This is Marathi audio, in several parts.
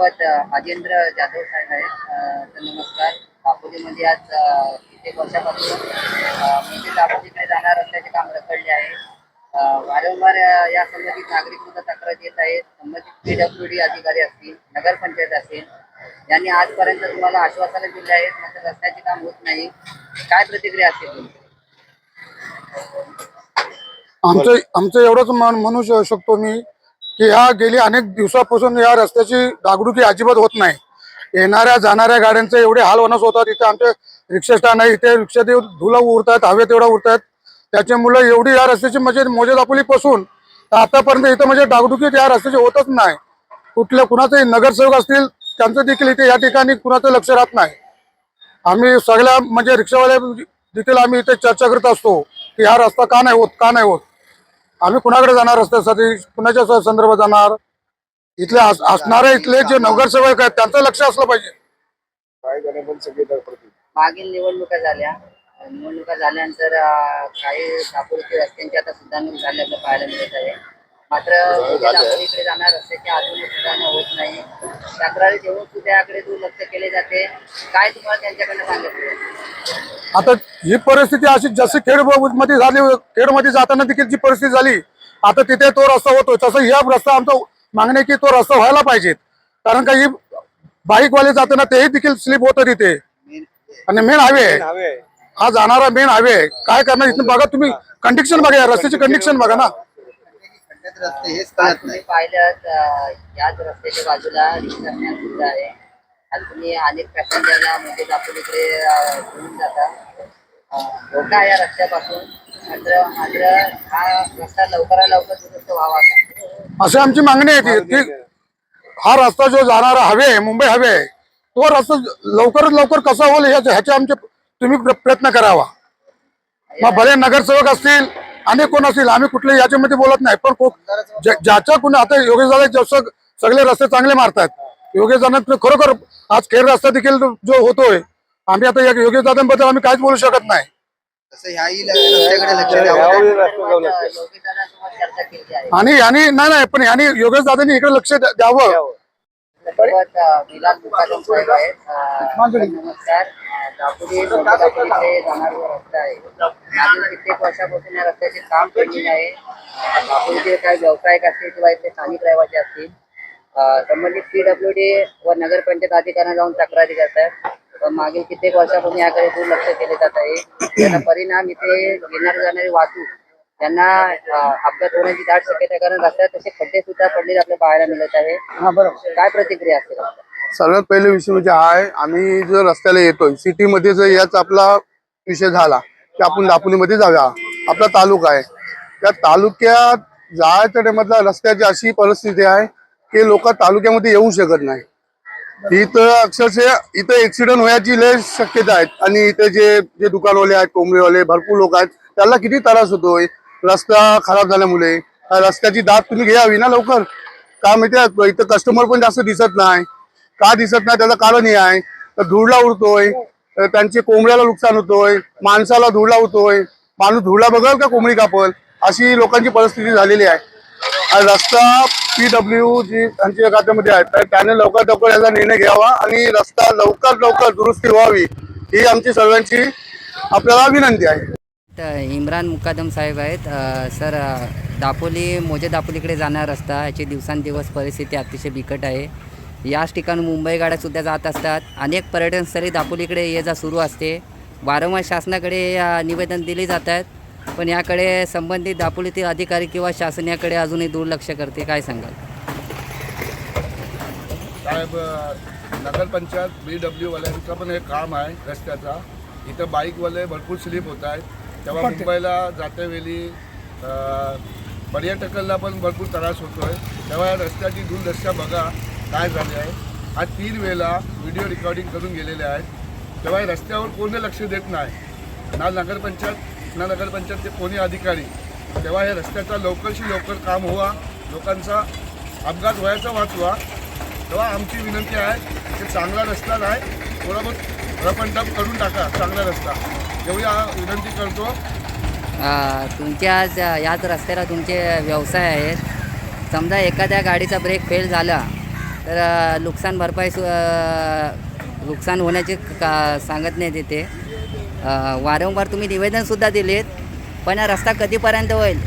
माझ्यासोबत राजेंद्र जाधव साहेब आहेत. तर नमस्कार. दापोलीमध्ये आज कित्येक वर्षापासून अ, म्हणजे दापोलीकडे जाणार रस्त्याचे काम रखडले आहे. वारंवार या संबंधित नागरिक सुद्धा तक्रार येत आहेत. संबंधित पीडब्ल्यू डी अधिकारी असतील नगरपंचायत असेल यांनी आजपर्यंत तुम्हाला आश्वासनं दिली आहेत मात्र रस्त्याचे काम होत नाही. काय प्रतिक्रिया असेल तुमची? आमचं आमचं एवढंच म्हणू शकतो मी की ह्या गेली अनेक दिवसापासून या रस्त्याची डागडुकी अजिबात होत नाही. येणाऱ्या जाणाऱ्या गाड्यांचे एवढे हाल होणं होतात इथे आमचे रिक्षा स्टँड आहे इथे रिक्षा देऊन धुला उरतात हवेत एवढा उरतात मुलं एवढी या रस्त्याची म्हणजे मोजे दापोलीपासून पासून आतापर्यंत इथं म्हणजे डागडुकी या रस्त्याची होतच नाही. कुठल्या कुणाचे नगरसेवक असतील त्यांचं देखील इथे या ठिकाणी कुणाचं लक्ष राहत नाही. आम्ही सगळ्या म्हणजे रिक्षावाल्या देखील आम्ही इथे चर्चा करत असतो की हा रस्ता का नाही होत का नाही होत. आम्ही कुणाकडे जाणार रस्त्यासाठी? कुणाच्या स- संदर्भात जाणार? इथले अस- असणारे इथले जे नगरसेवक आहेत त्यांचं लक्ष असलं पाहिजे. मागील निवडणुका झाल्या. निवडणुका झाल्यानंतर काही दापोलीचे रस्त्यांची आता सुधारणा झाल्याचं पाहायला मिळत आहे. मात्र दापोलीकडे जाणार रस्त्याची सुधारणा होत नाही. तक्रारी देऊन सुद्धा याकडे दुर्लक्ष केले जाते. काय तुम्हाला त्यांच्याकडनं सांगितलं आता ही परिस्थिती अशी जशी खेडमध्ये झाली खेडमध्ये जाताना देखील जी परिस्थिती झाली आता तिथे तो रस्ता होतो. तसं ह्या रस्ता आमचा मागणे की तो रस्ता व्हायला पाहिजे कारण का ही बाईकवाले जाताना तेही देखील स्लिप होतं तिथे. आणि मेन हायवे हा जाणारा मेन हायवे काय करणार इथून बघा तुम्ही कंडिक्शन बघा या रस्त्याची कंडिक्शन बघा ना. आज तुम्ही पाहिलं अं, याच रस्त्याच्या बाजूला रिक्षा स्टँड सुद्धा आहे. तुम्ही अनेक पॅसेंजरला म्हणजे दापोलीकडे अं, घेऊन जाता. धोका आहे या रस्त्यापासून. मात्र मात्र हा रस्ता लवकरात लवकर दुरुस्त व्हावा. असा अशी आमची मागणी आहे ती. की हा रस्ता जो जाणारा हवे मुंबई हवे आहे तो रस्ता लवकरात लवकर कसा होईल ह्याचे ह्याचे आमचे तुम्ही प्र- प्रयत्न करावा. मग भले नगरसेवक असतील अनेक कोण असतील आम्ही कुठले याच्यामध्ये बोलत नाही. पण ज्याच्या कुणी आता योगेश दादा जसं सगळे रस्ते चांगले मारतात योगेश दादा खरोखर आज खेळ रस्ता देखील जो होतोय आम्ही आता या योगेश दादांबद्दल आम्ही काहीच बोलू शकत नाही. आणि यांनी नाही नाही पण यांनी योगेश दादांनी इकडे लक्ष द्या- द्यावं. सोबत विलास मुकादम साहेब आहेत नमस्कार. दापोली दापोलीकडे जाणारा रस्ता आहे. मागील कित्येक वर्षापासून या रस्त्याचे काम पेंडिंग आहे. दापोलीचे काही व्यावसायिक असतील किंवा इथले स्थानिक रहिवासी असतील संबंधित पीडब्ल्यू डी व नगरपंचायत अधिकाऱ्यांना जाऊन तक्रारी करतात पण मागील कित्येक वर्षापासून याकडे दुर्लक्ष केले जात आहे. त्याचा परिणाम इथे येणारी जाणारी वाहतूक त्यांना अपघात होण्याची दाट शक्यता कारण रस्त्यात तसे खड्डे सुद्धा पडलेले आपल्याला पाहायला मिळत आहे. काय प्रतिक्रिया असेल? सर्वात पहिले विषय म्हणजे हा आहे आम्ही जर रस्त्याला येतोय सिटीमध्ये जर याच आपला विषय झाला की आपण दापोलीमध्ये जाऊया आपला तालुका आहे. त्या तालुक्यात जायच्या टायमातला रस्त्याची अशी परिस्थिती आहे की लोक तालुक्यामध्ये येऊ शकत नाही. इथं अक्षरशः इथं ऍक्सिडेंट होण्याची लय शक्यता आहेत. आणि इथे जे जे दुकानवाले आहेत कोंबडीवाले भरपूर लोक आहेत त्याला किती त्रास होतोय? रस्ता खराब झाल्यामुळे. रस्त्याची दाद तुम्ही घ्यावी ना लवकर. का माहिती इथं कस्टमर पण जास्त दिसत नाही. का दिसत नाही त्याचं कारण हे आहे. तर धुळला उडतोय त्यांचे कोंबड्याला नुकसान होतोय माणसाला धुळला होतोय माणूस धुळला बघल का कोंबडी कापल? अशी लोकांची परिस्थिती झालेली आहे. रस्ता पी डब्ल्यू जी त्यांच्या खात्यामध्ये आहे तर त्याने लवकर लवकर याचा निर्णय घ्यावा आणि रस्ता लवकर लवकर दुरुस्ती व्हावी ही आमची सर्वांची आपल्याला विनंती आहे. इम्रान मुकादम साहेब आहेत. सर दापोली मोजे दापोलीकडे जाणारा रस्ता याची दिवसांदिवस परिस्थिती अतिशय बिकट आहे. याच ठिकाणी मुंबई गाड्यासुद्धा जात असतात. अनेक पर्यटनस्थळी दापोलीकडे ये जा सुरू असते. वारंवार शासनाकडे निवेदन दिले जात आहेत. पण याकडे संबंधित दापोलीतील अधिकारी किंवा शासन याकडे अजूनही दुर्लक्ष करते. काय सांगाल? साहेब नगरपंचायत बी डब्ल्यू वाल्यांचं पण हे काम आहे रस्त्याचा. इथं बाईकवाले भरपूर स्लिप होत आहेत. तेव्हा मुंबईला जातेवेळी पर्यटकांना पण भरपूर त्रास होतो आहे तेव्हा या रस्त्याची दुर्दशा बघा काय झाली आहे. हा तीन वेळेला व्हिडिओ रेकॉर्डिंग करून गेलेले आहेत. तेव्हा या रस्त्यावर कोणी लक्ष देत नाही. ना नगरपंचायत ना नगरपंचायतचे कोणी अधिकारी. तेव्हा या रस्त्याचा लवकरशी लवकर काम व्हावा लोकांचा अपघात व्हायचा वाचवा. तेव्हा आमची विनंती आहे की चांगला रस्ता नाही थोडा अँड टफ करून टाका चांगला रस्ता. एवढी विनंती करतो. तुमच्या ज- याच रस्त्याला तुमचे व्यवसाय आहेत. समजा एखाद्या गाडीचा ब्रेक फेल झाला तर नुकसान भरपाई सु- नुकसान होण्याचे का सांगत नाही तिथे वारंवार तुम्ही निवेदनसुद्धा दिलेत पण हा रस्ता कधीपर्यंत होईल?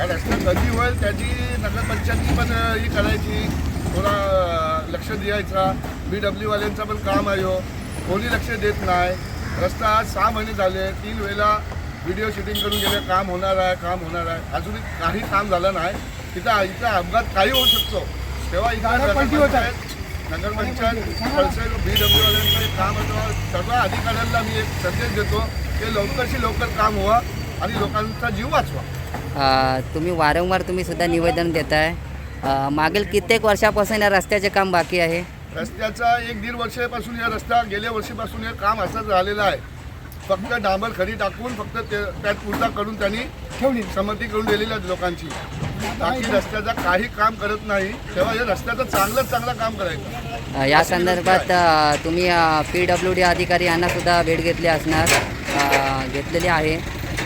रस्ता कधी होईल त्याची नगरपंचायतची पण ही करायची. थोडा लक्ष द्यायचा. बी डब्ल्यू वाल्यांचं पण काम आहे हो. कोणी लक्ष देत नाही. रस्ता आज सहा महिने झाले तीन वेळेला व्हिडिओ शूटिंग करून गेले काम होणार आहे काम होणार आहे. अजूनही काही काम झालं नाही. तिथं इथं अपघात काही होऊ शकतो. तेव्हा इथं नगरपंचायत नगरपंचायत पल्सर बी डब्ल्यू वाल्यांचं एक काम होतं सर्व अधिकाऱ्यांना मी एक संदेश देतो की लवकरशी लवकर काम व्हावं आणि लोकांचा जीव वाचवा. तुम्ही वारंवार तुम्ही सुद्धा निवेदन देताय. मागील कित्येक वर्षापासून या रस्त्याचे काम बाकी आहे. रस्त्याचा एक दीड वर्षापासून या रस्ता गेल्या वर्षीपासून हे काम असंच झालेलं आहे. फक्त डांबर खडी टाकून फक्त ते त्यात पूर्ता करून त्यांनी ठेवली. संमती करून दिलेली आहे लोकांची. बाकी रस्त्याचं काही काम करत नाही. तेव्हा हे रस्त्याचं चांगलं चांगलं काम करायचं. या संदर्भात तुम्ही पी डब्ल्यू डी अधिकारी यांना सुद्धा भेट घेतली असणार घेतलेली आहे.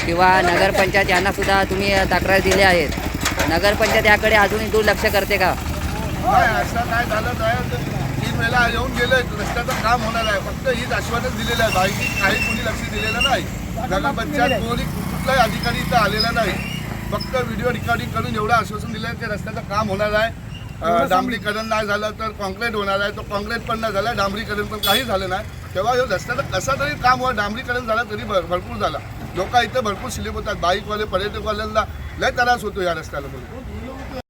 किंवा नगरपंचायत यांना सुद्धा तुम्ही तक्रार दिली आहेत. नगरपंचायत याकडे अजूनही दुर्लक्ष करते का? नाही असं काय झालं नाही. तीन वेळेला येऊन गेले रस्त्याचं काम होणार आहे. फक्त हीच आश्वासन दिलेलं आहे. बाकी काही कोणी लक्ष दिलेलं नाही. नगरपंचायत कोणी कुठलाही अधिकारी इथं आलेला नाही. फक्त व्हिडिओ रेकॉर्डिंग करून एवढं आश्वासन दिलं की रस्त्याचं काम होणार आहे. डांबरीकरण नाही झालं तर कॉन्क्रीट होणार आहे. तो कॉन्क्रीट पण नाही झालं डांबरीकरण पण काही झालं नाही. तेव्हा हे रस्त्याचं कसं तरी काम व्हा डांबरीकरण झालं तरी भर भरपूर झाला. लोक इथं भरपूर स्लिप होतात. बाईकवाले पर्यटकवाल्यांना लय त्रास होतो या रस्त्याला म्हणून.